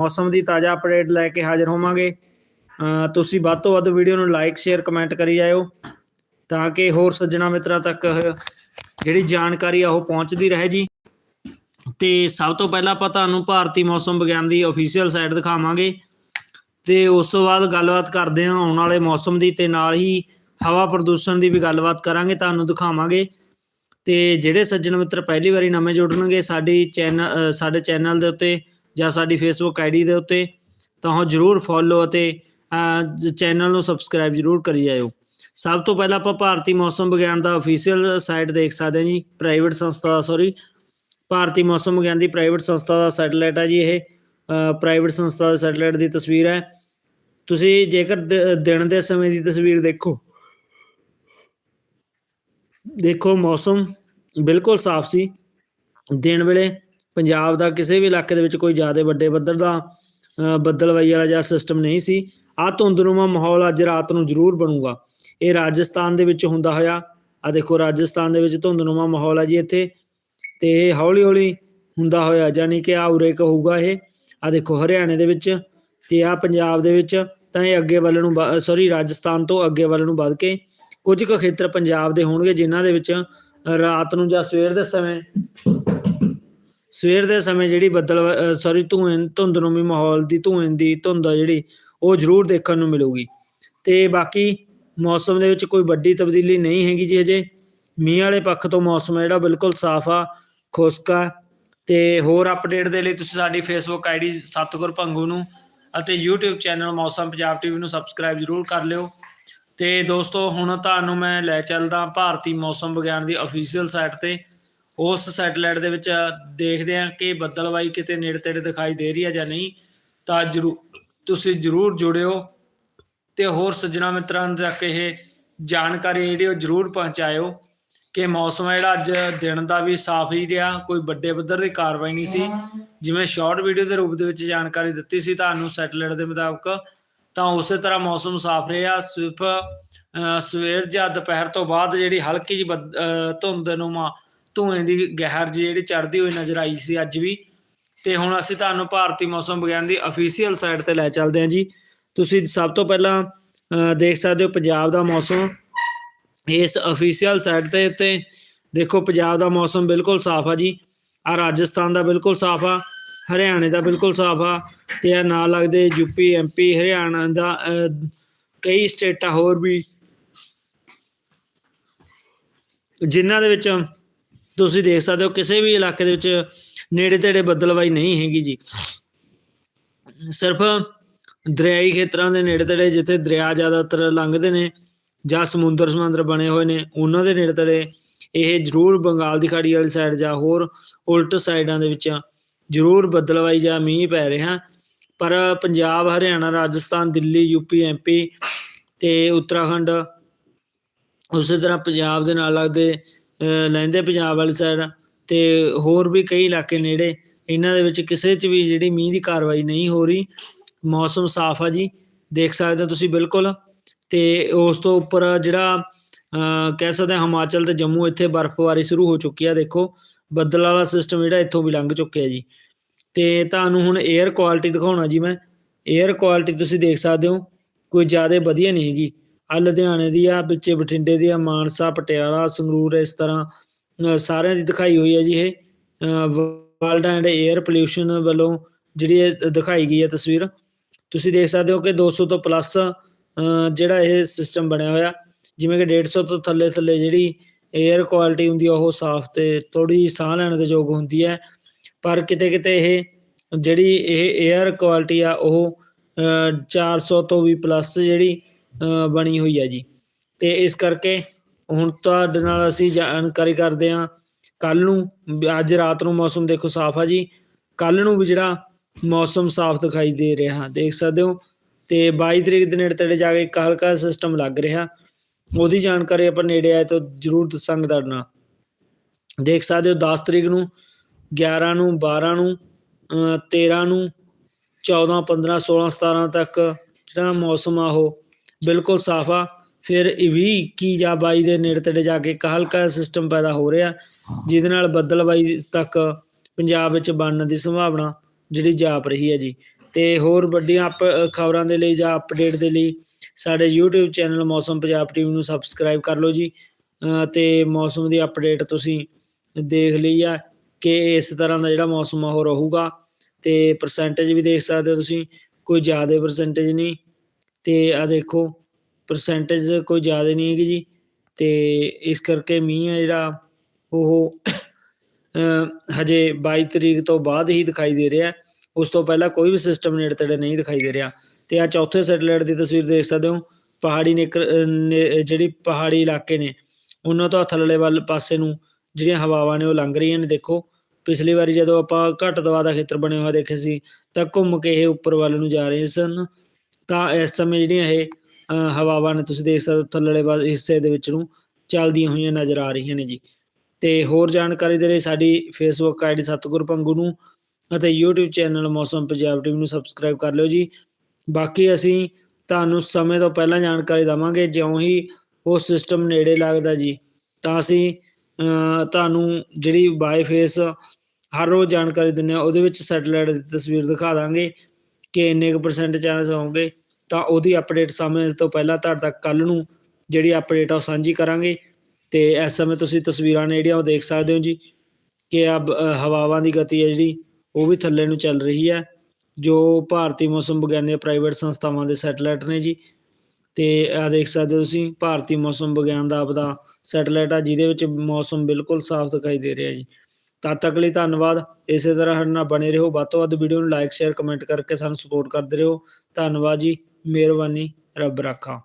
ਮੌਸਮ ਦੀ ਤਾਜ਼ਾ ਅਪਡੇਟ ਲੈ ਕੇ ਹਾਜ਼ਰ ਹੋਵਾਂਗੇ। ਤੁਸੀਂ ਵੱਧ ਤੋਂ ਵੱਧ ਵੀਡੀਓ ਨੂੰ ਲਾਈਕ ਸ਼ੇਅਰ ਕਮੈਂਟ ਕਰੀ ਜਾਇਓ ਤਾਂ ਕਿ ਹੋਰ ਸੱਜਣਾ ਮਿੱਤਰਾਂ ਤੱਕ ਜਿਹੜੀ ਜਾਣਕਾਰੀ ਆ ਉਹ ਪਹੁੰਚਦੀ ਰਹੇ ਜੀ। ਤੇ ਸਭ ਤੋਂ ਪਹਿਲਾਂ ਆਪਾਂ ਤੁਹਾਨੂੰ ਭਾਰਤੀ ਮੌਸਮ ਵਿਗਿਆਨ ਦੀ ਅਫੀਸ਼ੀਅਲ ਸਾਈਟ ਦਿਖਾਵਾਂਗੇ ਤੇ ਉਸ ਤੋਂ ਬਾਅਦ ਗੱਲਬਾਤ ਕਰਦੇ ਹਾਂ ਆਉਣ ਵਾਲੇ ਮੌਸਮ ਦੀ ਤੇ ਨਾਲ ਹੀ ਹਵਾ ਪ੍ਰਦੂਸ਼ਣ ਦੀ ਵੀ ਗੱਲਬਾਤ ਕਰਾਂਗੇ, ਤੁਹਾਨੂੰ ਦਿਖਾਵਾਂਗੇ। ਤੇ ਜਿਹੜੇ ਸੱਜਣ ਮਿੱਤਰ ਪਹਿਲੀ ਵਾਰੀ ਨਵੇਂ ਜੁੜਨਗੇ, ਸਾਡੀ ਚੈਨਲ ਸਾਡੇ ਚੈਨਲ ਦੇ ਉੱਤੇ ਜਾਂ ਸਾਡੀ ਫੇਸਬੁੱਕ ਆਈਡੀ ਦੇ ਉੱਤੇ, ਤਾਂ ਉਹ ਜਰੂਰ ਫੋਲੋ ਅਤੇ ਚੈਨਲ ਨੂੰ ਸਬਸਕ੍ਰਾਈਬ ਜਰੂਰ ਕਰੀ ਜਾਇਓ। ਸਭ ਤੋਂ ਪਹਿਲਾਂ ਆਪਾਂ ਭਾਰਤੀ ਮੌਸਮ ਵਿਗਿਆਨ ਦਾ ਅਫੀਸ਼ੀਅਲ ਸਾਈਟ ਦੇਖ ਸਕਦੇ ਹਾਂ ਜੀ ਪ੍ਰਾਈਵੇਟ ਸੰਸਥਾ ਦਾ ਸੌਰੀ ਭਾਰਤੀ ਮੌਸਮ ਵਿਗਿਆਨ ਦੀ ਪ੍ਰਾਈਵੇਟ ਸੰਸਥਾ ਦਾ ਸੈਟੇਲਾਈਟ ਹੈ ਜੀ ਇਹ ਪ੍ਰਾਈਵੇਟ ਸੰਸਥਾ ਦੇ ਸੈਟੇਲਾਈਟ ਦੀ ਤਸਵੀਰ ਹੈ। ਤੁਸੀਂ ਜੇਕਰ ਦਿਨ ਦੇ ਸਮੇਂ ਦੀ ਤਸਵੀਰ ਦੇਖੋ ਦੇਖੋ ਮੌਸਮ ਬਿਲਕੁਲ ਸਾਫ਼ ਸੀ। ਦਿਨ ਵੇਲੇ ਪੰਜਾਬ ਦਾ ਕਿਸੇ ਵੀ ਇਲਾਕੇ ਦੇ ਵਿੱਚ ਕੋਈ ਜ਼ਿਆਦਾ ਵੱਡੇ ਪੱਧਰ ਦਾ ਬੱਦਲਵਾਈ ਵਾਲਾ ਜਿਹਾ ਸਿਸਟਮ ਨਹੀਂ ਸੀ। ਆ ਧੁੰਦਨੁਮਾ ਮਾਹੌਲ ਅੱਜ ਰਾਤ ਨੂੰ ਜ਼ਰੂਰ ਬਣੂਗਾ। ਇਹ ਰਾਜਸਥਾਨ ਦੇ ਵਿੱਚ ਹੁੰਦਾ ਹੋਇਆ। ਆ ਦੇਖੋ, ਰਾਜਸਥਾਨ ਦੇ ਵਿੱਚ ਧੁੰਦਨੁਮਾ ਮਾਹੌਲ ਹੈ ਜੀ ਇੱਥੇ। ਤੇ ਇਹ ਹੌਲੀ ਹੌਲੀ ਹੁੰਦਾ ਹੋਇਆ ਯਾਨੀ ਕਿ ਆ ਉਰੇ ਕ ਹੋਊਗਾ ਇਹ। ਆ ਦੇਖੋ, ਹਰਿਆਣੇ ਦੇ ਵਿੱਚ ਤੇ ਆ ਪੰਜਾਬ ਦੇ ਵਿੱਚ ਤਾਂ ਇਹ ਅੱਗੇ ਵੱਲ ਨੂੰ ਸੌਰੀ ਰਾਜਸਥਾਨ ਤੋਂ ਅੱਗੇ ਵੱਲ ਨੂੰ ਵੱਧ ਕੇ ਕੁਝ ਕੁ ਖੇਤਰ ਪੰਜਾਬ ਦੇ ਹੋਣਗੇ, ਜਿਨ੍ਹਾਂ ਦੇ ਵਿੱਚ ਰਾਤ ਨੂੰ ਜਾਂ ਸਵੇਰ ਦੇ ਸਮੇਂ ਸਵੇਰ ਦੇ ਸਮੇਂ ਜਿਹੜੀ ਬੱਦਲ ਸੌਰੀ ਧੂਏ ਵੀ ਮਾਹੌਲ ਦੀ ਧੂਏ ਦੀ ਧੁੰਦ ਆ ਜਿਹੜੀ, ਉਹ ਜ਼ਰੂਰ ਦੇਖਣ ਨੂੰ ਮਿਲੂਗੀ। ਤੇ ਬਾਕੀ ਮੌਸਮ ਦੇ ਵਿੱਚ ਕੋਈ ਵੱਡੀ ਤਬਦੀਲੀ ਨਹੀਂ ਹੈਗੀ ਜੀ ਹਜੇ। ਮੀਂਹ ਵਾਲੇ ਪੱਖ ਤੋਂ ਮੌਸਮ ਹੈ ਜਿਹੜਾ ਬਿਲਕੁਲ ਸਾਫ਼ ਆ, ਖੁਸ਼ਕ ਆ। ਤੇ ਹੋਰ ਅਪਡੇਟ ਦੇ ਲਈ ਤੁਸੀਂ ਸਾਡੀ ਫੇਸਬੁੱਕ ਆਈਡੀ ਸਤਗੁਰ ਭੰਗੂ ਨੂੰ ਅਤੇ YouTube ਚੈਨਲ ਮੌਸਮ ਪੰਜਾਬ ਟੀਵੀ ਨੂੰ ਸਬਸਕ੍ਰਾਈਬ ਜ਼ਰੂਰ ਕਰ ਲਿਓ। ਤੇ ਦੋਸਤੋ, ਹੁਣ ਤੁਹਾਨੂੰ ਮੈਂ ਲੈ ਚੱਲਦਾ ਭਾਰਤੀ ਮੌਸਮ ਵਿਗਿਆਨ ਦੀ ਅਫੀਸ਼ੀਅਲ ਸਾਈਟ ਤੇ। ਉਸ ਸੈਟੇਲਾਈਟ ਦੇ ਵਿੱਚ ਦੇਖਦੇ ਹਾਂ ਕਿ ਬੱਦਲਵਾਈ ਕਿਤੇ ਨੇੜੇ ਤੇੜੇ ਦਿਖਾਈ ਦੇ ਰਹੀ ਹੈ ਜਾਂ ਨਹੀਂ ਤਾਂ ਜਰੂਰ ਤੁਸੀਂ ਜਰੂਰ ਜੁੜਿਓ ਤੇ ਹੋਰ ਸੱਜਣਾ ਮਿੱਤਰਾਂ ਤੱਕ ਇਹ ਜਾਣਕਾਰੀ ਜਿਹੜੀ ਉਹ ਜਰੂਰ ਪਹੁੰਚਾਇਓ ਕਿ ਮੌਸਮ ਜਿਹੜਾ ਅੱਜ ਦਿਨ ਦਾ ਵੀ ਸਾਫ਼ ਹੀ ਰਿਹਾ ਕੋਈ ਵੱਡੇ ਪੱਧਰ ਦੀ ਕਾਰਵਾਈ ਨਹੀਂ ਸੀ। ਜਿਵੇਂ ਸ਼ਾਰਟ ਵੀਡੀਓ ਦੇ ਰੂਪ ਦੇ ਵਿੱਚ ਜਾਣਕਾਰੀ ਦਿੱਤੀ ਸੀ ਤੁਹਾਨੂੰ ਸੈਟੇਲਾਈਟ ਦੇ ਮੁਤਾਬਕ ਤਾਂ ਉਸੇ ਤਰ੍ਹਾਂ ਮੌਸਮ ਸਾਫ਼ ਰਿਹਾ। ਸਿਰਫ ਅ, ਸਵੇਰ ਜਾਂ ਦੁਪਹਿਰ ਤੋਂ ਬਾਅਦ ਜਿਹੜੀ ਹਲਕੀ ਜਿਹੀ ਬੱਦ- ਅ, ਧੁੰਦ ਨੂੰਮਾ ਧੂਏ ਦੀ ਗਹਿਰ ਜਿਹੜੀ ਚੜ੍ਹਦੀ ਹੋਈ ਨਜ਼ਰ ਆਈ ਸੀ ਅੱਜ ਵੀ। ਤੇ ਹੁਣ ਅਸੀਂ ਤੁਹਾਨੂੰ ਭਾਰਤੀ ਮੌਸਮ ਵਿਗਿਆਨ ਦੀ ਅਫੀਸ਼ੀਅਲ ਸਾਈਟ ਤੇ ਲੈ ਚੱਲਦੇ ਹਾਂ ਜੀ। ਤੁਸੀਂ ਸਭ ਤੋਂ ਪਹਿਲਾਂ ਦੇਖ ਸਕਦੇ ਹੋ ਪੰਜਾਬ ਦਾ ਮੌਸਮ। ਇਸ ਅਫੀਸ਼ੀਅਲ ਸਾਈਟ ਤੇ ਉੱਤੇ ਦੇਖੋ ਪੰਜਾਬ ਦਾ ਮੌਸਮ ਬਿਲਕੁਲ ਸਾਫ਼ ਆ ਜੀ। ਆ ਰਾਜਸਥਾਨ ਦਾ ਬਿਲਕੁਲ ਸਾਫ਼ ਆ, ਹਰਿਆਣੇ ਦਾ ਬਿਲਕੁਲ ਸਾਫ਼ ਆ। ਤੇ ਆ ਨਾਲ ਲੱਗਦੇ ਯੂਪੀ ਐਮਪੀ ਹਰਿਆਣਾ ਦਾ ਕਈ ਸਟੇਟਾਂ ਹੋਰ ਵੀ। ਜਿਨ੍ਹਾਂ ਦੇ ਵਿੱਚ ਤੁਸੀਂ ਦੇਖ ਸਕਦੇ ਹੋ ਕਿਸੇ ਵੀ ਇਲਾਕੇ ਦੇ ਵਿੱਚ ਨੇੜੇ ਤੇੜੇ ਬੱਦਲਵਾਈ ਨਹੀਂ ਹੈਗੀ ਜੀ। ਸਿਰਫ ਦਰਿਆਈ ਖੇਤਰਾਂ ਦੇ ਨੇੜੇ ਤੇੜੇ ਜਿੱਥੇ ਦਰਿਆ ਜ਼ਿਆਦਾਤਰ ਲੰਘਦੇ ਨੇ ਜਾਂ ਸਮੁੰਦਰ ਸਮੁੰਦਰ ਬਣੇ ਹੋਏ ਨੇ, ਉਹਨਾਂ ਦੇ ਨੇੜੇ ਤੇੜੇ ਇਹ ਜ਼ਰੂਰ ਬੰਗਾਲ ਦੀ ਖਾੜੀ ਵਾਲੀ ਸਾਈਡ ਜਾਂ ਹੋਰ ਉਲਟ ਸਾਈਡਾਂ ਦੇ ਵਿੱਚ ਜ਼ਰੂਰ ਬੱਦਲਵਾਈ ਜਾਂ ਮੀਂਹ ਪੈ ਰਿਹਾ। ਪਰ ਪੰਜਾਬ, ਹਰਿਆਣਾ, ਰਾਜਸਥਾਨ, ਦਿੱਲੀ ਯੂਪੀ ਐਮਪੀ ਤੇ ਉੱਤਰਾਖੰਡ ਉਸੇ ਤਰ੍ਹਾਂ ਪੰਜਾਬ ਦੇ ਨਾਲ ਲੱਗਦੇ ਲਹਿੰਦੇ ਪੰਜਾਬ ਵਾਲੀ ਸਾਈਡ ਅਤੇ ਹੋਰ ਵੀ ਕਈ ਇਲਾਕੇ ਨੇੜੇ, ਇਹਨਾਂ ਦੇ ਵਿੱਚ ਕਿਸੇ 'ਚ ਵੀ ਜਿਹੜੀ ਮੀਂਹ ਦੀ ਕਾਰਵਾਈ ਨਹੀਂ ਹੋ ਰਹੀ, ਮੌਸਮ ਸਾਫ਼ ਆ ਜੀ, ਦੇਖ ਸਕਦੇ ਹੋ ਤੁਸੀਂ ਬਿਲਕੁਲ ਅਤੇ ਉਸ ਤੋਂ ਉੱਪਰ ਜਿਹੜਾ ਕਹਿ ਸਕਦੇ ਹਾਂ ਹਿਮਾਚਲ ਤੇ ਜੰਮੂ ਇੱਥੇ ਬਰਫ਼ਬਾਰੀ ਸ਼ੁਰੂ ਹੋ ਚੁੱਕੀ ਆ, ਦੇਖੋ, ਬੱਦਲ ਵਾਲਾ ਸਿਸਟਮ ਜਿਹੜਾ ਇੱਥੋਂ ਵੀ ਲੰਘ ਚੁੱਕਿਆ ਜੀ। ਤੇ ਤੁਹਾਨੂੰ ਹੁਣ 에ਅਰ ਕੁਆਲਿਟੀ ਦਿਖਾਉਣਾ ਜੀ ਮੈਂ 에ਅਰ ਕੁਆਲਿਟੀ ਤੁਸੀਂ ਦੇਖ ਸਕਦੇ ਹੋ, ਕੋਈ ਜ਼ਿਆਦਾ ਵਧੀਆ ਨਹੀਂ ਹੈਗੀ। ਆ ਲੁਧਿਆਣੇ ਦੀ ਆ, ਵਿੱਚੇ ਬਠਿੰਡੇ ਦੀ ਆ, ਮਾਨਸਾ, ਪਟਿਆਲਾ, ਸੰਗਰੂਰ, ਇਸ ਤਰ੍ਹਾਂ ਸਾਰਿਆਂ ਦੀ ਦਿਖਾਈ ਹੋਈ ਹੈ ਜੀ ਇਹ। ਵਰਲਡ ਐਂਡ 에ਅਰ ਪੋਲੂਸ਼ਨ ਵੱਲੋਂ ਜਿਹੜੀ ਇਹ ਦਿਖਾਈ ਗਈ ਹੈ ਤਸਵੀਰ। ਤੁਸੀਂ ਦੇਖ ਸਕਦੇ ਹੋ ਕਿ 200 ਤੋਂ ਪਲੱਸ ਜਿਹੜਾ ਇਹ ਸਿਸਟਮ ਬਣਿਆ ਹੋਇਆ, ਜਿਵੇਂ ਕਿ 150 ਤੋਂ ਥੱਲੇ ਥੱਲੇ ਜਿਹੜੀ 에ਅਰ ਕੁਆਲਿਟੀ ਹੁੰਦੀ ਆ, ਉਹ ਸਾਫ਼ ਤੇ ਥੋੜੀ ਸਾਹ ਲੈਣ ਦੇ ਯੋਗ ਹੁੰਦੀ ਹੈ ਪਰ ਕਿਤੇ ਕਿਤੇ ਇਹ ਜਿਹੜੀ ਇਹ 에ਅਰ ਕੁਆਲਿਟੀ ਆ, ਉਹ 400 ਤੋਂ ਵੀ ਪਲੱਸ ਜਿਹੜੀ ਬਣੀ ਹੋਈ ਹੈ ਜੀ। ਤੇ ਇਸ ਕਰਕੇ ਹੁਣ ਤੁਹਾਡੇ ਨਾਲ ਅਸੀਂ ਜਾਣਕਾਰੀ ਕਰਦੇ ਹਾਂ। ਕੱਲ ਨੂੰ ਅੱਜ ਰਾਤ ਨੂੰ ਮੌਸਮ ਦੇਖੋ ਸਾਫ਼ ਆ ਜੀ। ਕੱਲ ਨੂੰ ਵੀ ਜਿਹੜਾ ਮੌਸਮ ਸਾਫ਼ ਦਿਖਾਈ ਦੇ ਰਿਹਾ ਦੇਖ ਸਕਦੇ ਹੋ। ਤੇ 22 ਤਰੀਕ ਦੇ ਨੇੜੇ ਤੇੜੇ ਜਾ ਕੇ ਇੱਕ ਹਲਕਾ ਸਿਸਟਮ ਲੱਗ ਰਿਹਾ। ਉਹਦੀ ਜਾਣਕਾਰੀ ਆਪਾਂ ਨੇੜੇ ਆਏ ਤਾਂ ਜ਼ਰੂਰ ਦੱਸਾਂਗੇ ਤੁਹਾਡੇ ਨਾਲ। ਦੇਖ ਸਕਦੇ ਹੋ 10 ਤਰੀਕ ਨੂੰ 11 ਨੂੰ 12 ਨੂੰ ਅ, 13 ਨੂੰ 14 15 16 17 ਤੱਕ ਜਿਹੜਾ ਮੌਸਮ ਆ ਉਹ ਬਿਲਕੁਲ ਸਾਫ਼ ਆ। ਫਿਰ 20 ਕੀ ਜਾਂ 22 ਦੇ ਨੇੜੇ ਤੇੜੇ ਜਾ ਕੇ ਇੱਕ ਹਲਕਾ ਸਿਸਟਮ ਪੈਦਾ ਹੋ ਰਿਹਾ ਜਿਹਦੇ ਨਾਲ ਬੱਦਲਬਾਈ ਤੱਕ ਪੰਜਾਬ ਵਿੱਚ ਬਣਨ ਦੀ ਸੰਭਾਵਨਾ ਜਿਹੜੀ ਜਾਪ ਰਹੀ ਹੈ ਜੀ। ਤੇ ਹੋਰ ਵੱਡੀਆਂ ਅਪ ਖਬਰਾਂ ਦੇ ਲਈ ਜਾਂ ਅਪਡੇਟ ਦੇ ਲਈ ਸਾਡੇ YouTube ਚੈਨਲ ਮੌਸਮ ਪੰਜਾਬ ਟੀਵੀ ਨੂੰ ਸਬਸਕ੍ਰਾਈਬ ਕਰ ਲਓ ਜੀ। ਅ, ਤੇ ਮੌਸਮ ਦੀ ਅਪਡੇਟ ਤੁਸੀਂ ਦੇਖ ਲਈ ਆ ਕਿ ਇਸ ਤਰ੍ਹਾਂ ਦਾ ਜਿਹੜਾ ਮੌਸਮ ਆ ਉਹ ਰਹੂਗਾ। ਤੇ ਪਰਸੈਂਟੇਜ ਵੀ ਦੇਖ ਸਕਦੇ ਹੋ ਤੁਸੀਂ ਕੋਈ ਜ਼ਿਆਦਾ ਪਰਸੈਂਟੇਜ ਨਹੀਂ। ਅਤੇ ਆਹ ਦੇਖੋ ਪਰਸੈਂਟੇਜ ਕੋਈ ਜ਼ਿਆਦਾ ਨਹੀਂ ਹੈਗੀ ਜੀ। ਅਤੇ ਇਸ ਕਰਕੇ ਮੀਂਹ ਆ ਜਿਹੜਾ, ਉਹ ਹਜੇ ਬਾਈ ਤਰੀਕ ਤੋਂ ਬਾਅਦ ਹੀ ਦਿਖਾਈ ਦੇ ਰਿਹਾ। ਉਸ ਤੋਂ ਪਹਿਲਾਂ ਕੋਈ ਵੀ ਸਿਸਟਮ ਨੇੜੇ ਤੇੜੇ ਨਹੀਂ ਦਿਖਾਈ ਦੇ ਰਿਹਾ। ਅਤੇ ਆਹ ਚੌਥੇ ਸੈਟੇਲਾਈਟ ਦੀ ਤਸਵੀਰ ਦੇਖ ਸਕਦੇ ਹੋ। ਪਹਾੜੀ ਨੇ, ਜਿਹੜੀ ਪਹਾੜੀ ਇਲਾਕੇ ਨੇ, ਉਹਨਾਂ ਤੋਂ ਥੱਲੜੇ ਵੱਲ ਪਾਸੇ ਨੂੰ ਜਿਹੜੀਆਂ ਹਵਾਵਾਂ ਨੇ ਉਹ ਲੰਘ ਰਹੀਆਂ ਨੇ। ਦੇਖੋ, ਪਿਛਲੀ ਵਾਰੀ ਜਦੋਂ ਆਪਾਂ ਘੱਟ ਦਵਾ ਦਾ ਖੇਤਰ ਬਣਿਆ ਹੋਇਆ ਦੇਖਿਆ ਸੀ, ਤਾਂ ਘੁੰਮ ਕੇ ਇਹ ਉੱਪਰ ਵੱਲ ਨੂੰ ਜਾ ਰਹੇ ਸਨ। ਤਾਂ ਇਸ ਸਮੇਂ ਜਿਹੜੀਆਂ ਇਹ ਹਵਾਵਾਂ ਨੇ ਤੁਸੀਂ ਦੇਖ ਸਕਦੇ ਹੋ, ਥੱਲੜੇ ਵੱਲ ਹਿੱਸੇ ਦੇ ਵਿੱਚ ਨੂੰ ਚੱਲਦੀਆਂ ਹੋਈਆਂ ਨਜ਼ਰ ਆ ਰਹੀਆਂ ਨੇ ਜੀ। ਤੇ ਹੋਰ ਜਾਣਕਾਰੀ ਦੇ ਲਈ ਸਾਡੀ ਫੇਸਬੁੱਕ ਆਈਡੀ ਸਤਗੁਰ ਪੰਗੂ ਨੂੰ ਅਤੇ YouTube ਚੈਨਲ ਮੌਸਮ ਪੰਜਾਬ ਟੀਵੀ ਨੂੰ ਸਬਸਕ੍ਰਾਈਬ ਕਰ ਲਿਓ ਜੀ। ਬਾਕੀ ਅਸੀਂ ਤੁਹਾਨੂੰ ਸਮੇਂ ਤੋਂ ਪਹਿਲਾਂ ਜਾਣਕਾਰੀ ਦਵਾਂਗੇ, ਜਿਉਂ ਹੀ ਉਹ ਸਿਸਟਮ ਨੇੜੇ ਲੱਗਦਾ ਜੀ। ਤਾਂ ਅਸੀਂ ਤੁਹਾਨੂੰ ਜਿਹੜੀ ਬਾਈ ਫੇਸ ਹਰ ਰੋਜ਼ ਜਾਣਕਾਰੀ ਦਿੰਦੇ ਹਾਂ, ਉਹਦੇ ਵਿੱਚ ਸੈਟੇਲਾਈਟ ਦੀ ਤਸਵੀਰ ਦਿਖਾ ਦਾਂਗੇ ਕਿ ਇੰਨੇ ਕੁ ਪਰਸੈਂਟ ਚਾਂਸ ਹੋਣਗੇ। ਤਾਂ ਉਹਦੀ ਅਪਡੇਟ ਸਮੇਂ ਤੋਂ ਪਹਿਲਾਂ ਤੁਹਾਡੇ ਤੱਕ ਕੱਲ ਨੂੰ ਜਿਹੜੀ ਅਪਡੇਟ ਆ ਉਹ ਸਾਂਝੀ ਕਰਾਂਗੇ। ਤੇ ਇਸ ਸਮੇਂ ਤੁਸੀਂ ਤਸਵੀਰਾਂ ਨੇ ਜਿਹੜੀਆਂ ਉਹ ਦੇਖ ਸਕਦੇ ਹੋ ਜੀ, ਕਿ ਆ ਹਵਾਵਾਂ ਦੀ ਗਤੀ ਹੈ ਜਿਹੜੀ, ਉਹ ਵੀ ਥੱਲੇ ਨੂੰ ਚੱਲ ਰਹੀ ਹੈ, ਜੋ ਭਾਰਤੀ ਮੌਸਮ ਵਿਗਿਆਨ ਦੀਆਂ ਪ੍ਰਾਈਵੇਟ ਸੰਸਥਾਵਾਂ ਦੇ ਸੈਟੇਲਾਈਟ ਨੇ ਜੀ। ਤੇ ਆ ਦੇਖ ਸਕਦੇ ਹੋ ਤੁਸੀਂ, ਭਾਰਤੀ ਮੌਸਮ ਵਿਗਿਆਨ ਦਾ ਆਪਦਾ ਸੈਟੇਲਾਈਟ ਆ, ਜਿਹਦੇ ਵਿੱਚ ਮੌਸਮ ਬਿਲਕੁਲ ਸਾਫ਼ ਦਿਖਾਈ ਦੇ ਰਿਹਾ ਜੀ। ਤਦ ਤੱਕ ਲਈ ਧੰਨਵਾਦ। ਇਸੇ ਤਰ੍ਹਾਂ ਸਾਡੇ ਨਾਲ ਬਣੇ ਰਹੋ। ਵੱਧ ਤੋਂ ਵੱਧ ਵੀਡੀਓ ਨੂੰ ਲਾਈਕ ਸ਼ੇਅਰ ਕਮੈਂਟ ਕਰਕੇ ਸਾਨੂੰ ਸਪੋਰਟ ਕਰਦੇ ਰਹੋ। ਧੰਨਵਾਦ ਜੀ। ਮਿਹਰਬਾਨੀ। ਰੱਬ ਰਾਖਾ।